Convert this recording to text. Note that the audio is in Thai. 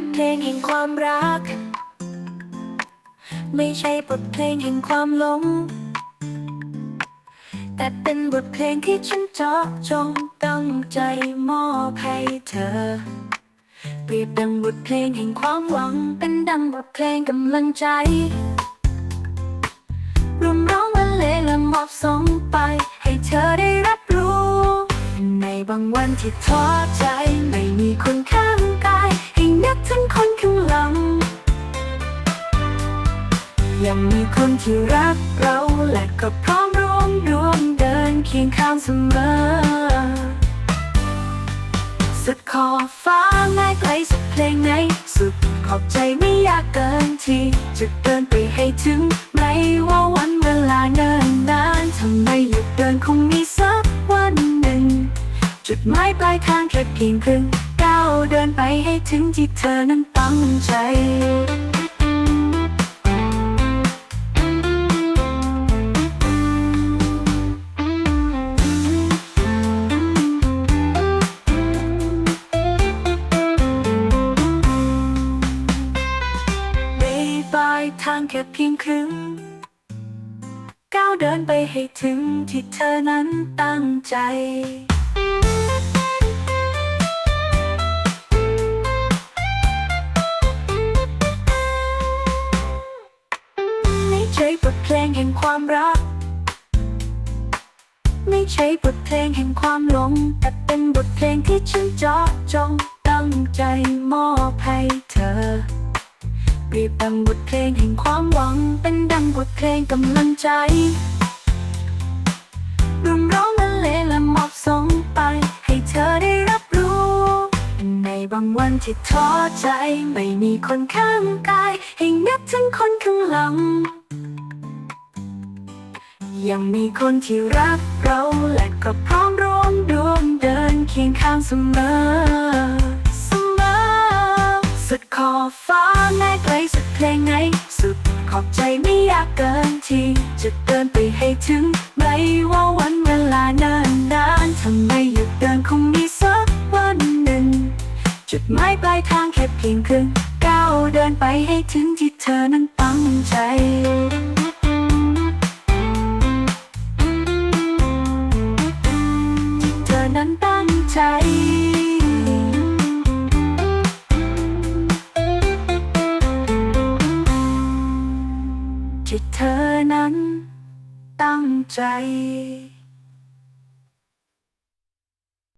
ทเพลงแห่งความรัก ไม่ใช่บทเพลงแห่งความหลง แต่เป็นบทเพลงที่ฉันเจาะจงตั้งใจมอบให้เธอ เปรียบดังบทเพลงแห่งความหวัง เป็นดังบทเพลงกำลังใจรวมร้องบรรเลงและมอบส่งไป ให้เธอได้รับรู้ ในบางวันที่ท้อใจไม่มีคนข้าง คนข้างหลังยังมีคนที่รักเราและก็พร้อมร่วมดวงเดินเคียงข้างเสมอ สุดขอบฟ้าง่ายไกลสุดเพลงไหนสุดขอบใจไม่อยากเกินที่จะเดินไปให้ถึงไม่ว่าวันเวลาเนิ่นนานทำไมหยุดเดินคงมีสักวันหนึ่ง จุดหมายปลายทางแค่เพียงครึ่งาวเดินไปให้ถึงที่เธอนั้นตั้งใจปลายทางแค่เพียงครึ่งก้าวเดินไปให้ถึงที่เธอนั้นตั้งใจ บทเพลงแห่งความรัก ไม่ใช่บทเพลงแห่งความหลง แต่เป็นบทเพลงที่ฉันเจาะจงตั้งใจมอบให้เธอเปรียบดังบทเพลงแห่งความหวัง เป็นดังบทเพลงกำลังใจรวมร้องบรรเลและมอบส่งไป ให้เธอได้รับรู้ ในบางวันที่ท้อใจ ไม่มีคนข้างกาย ให้นึกถึงคนข้างหลัง ยังมีคนที่รักเราและก็พร้อมร่วมดวงเดินเคียงข้างเสมอ เสมอ สุดขอบฟ้าแม้ไกลสุดเพลงไหนสุดขอบใจไม่อยากเกินที่จะเดินไปให้ถึง ไม่ว่าวันเวลาเนินนานทำไมหยุดเดินคงมีสักวันหนึ่ง จุดหมายปลายทางแค่เพียงครึ่งก้าวเดินไปให้ถึงที่เธอนั้นตั้งใจ นั้นตั้งใจ ที่เธอนั้นตั้งใจ